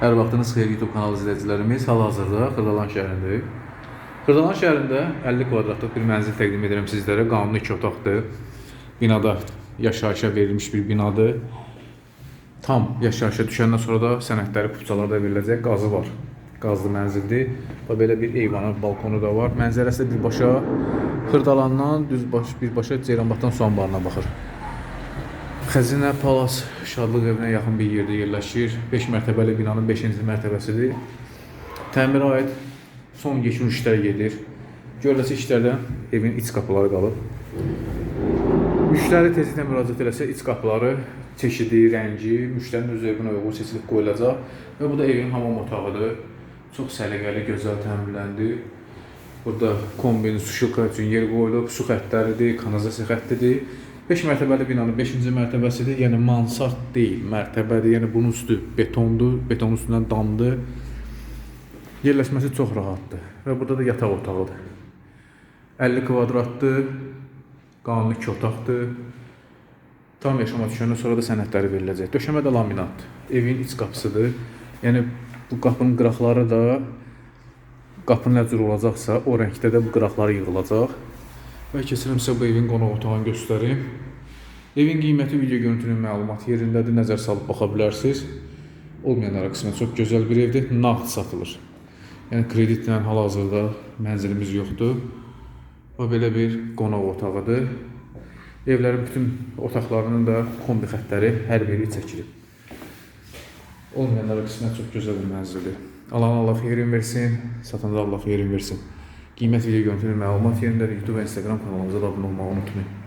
Hər vaxtınız xeyir YouTube kanalı izləyicilərimiz. Hal-hazırda Xırdalan şəhərindəyik. Xırdalan şəhərində 50 kvadratlıq bir mənzil təqdim edirəm sizlərə. Qanuni 2 otaqdır. Binada yaşayışa verilmiş bir binadır. Tam yaşayışa düşəndən sonra da sənədləri kupçalarda veriləcək qazı var. Qazlı mənzildir. Və belə bir eyvanı, balkonu da var. Mənzərəsi də birbaşa Xırdalandan düz baş, birbaşa Ceyranbatan su anbarına baxır. Xəzinə Palas Şadlıq evinə yaxın bir yerdə yerləşir. 5 mərtəbəli binanın 5-ci mərtəbəsidir. Təmirə aid son yekun işlər gedir. Görüləsi işlərdən evin iç qapıları qalıb. Müştəri tezliklə müraciət eləsə iç qapıları, çeşidi, rəngi müştərinin öz evinə uyğun seçilib qoyulacaq və bu da evin hamam otağıdır. Çox səliqəli, gözəl təmirləndi. Burada kombin, su şilka üçün yer qoyulub, su xəttləridir, kanalizasiya xəttidir. 5 mərtəbəli binanın 5-ci mərtəbəsidir. Yəni mansard deyil, mərtəbədir. Yəni bunun üstü betondur, betonun üstündən damdır. Yerləşməsi çox rahatdır və burada da yataq otağıdır. 50 kvadratdır. Qanuni 2 otaqdır. Tam yaşama düşəndən sonra da sənədləri veriləcək. Döşəmə də laminatdır. Evin iç qapısıdır. Yəni bu qapının qıraqları da qapı nə cür olacaqsa, o rəngdə də bu qıraqlar yığılacaq. Və keçirəm sizə bu evin qonaq otağını göstərim. Evin qiyməti video görüntünün məlumat yerindədir. Nəzər salıb baxa bilərsiniz. Olmayanlara qismən çox gözəl bir evdir. Nağd satılır. Yəni kreditlə hal-hazırda mənzilimiz yoxdur. Və belə bir qonaq otağıdır. Evlərin bütün otaqlarının da kombi xəttləri hər biri çəkilib. Olmayanlara qismən çox gözəl bir mənzildir. Alan Allah xeyrin versin, satan da Allah xeyrin versin. Qiymət video görüntünün məlumat yerindədir. YouTube və Instagram kanalımıza da abunə olmağı unutmayın.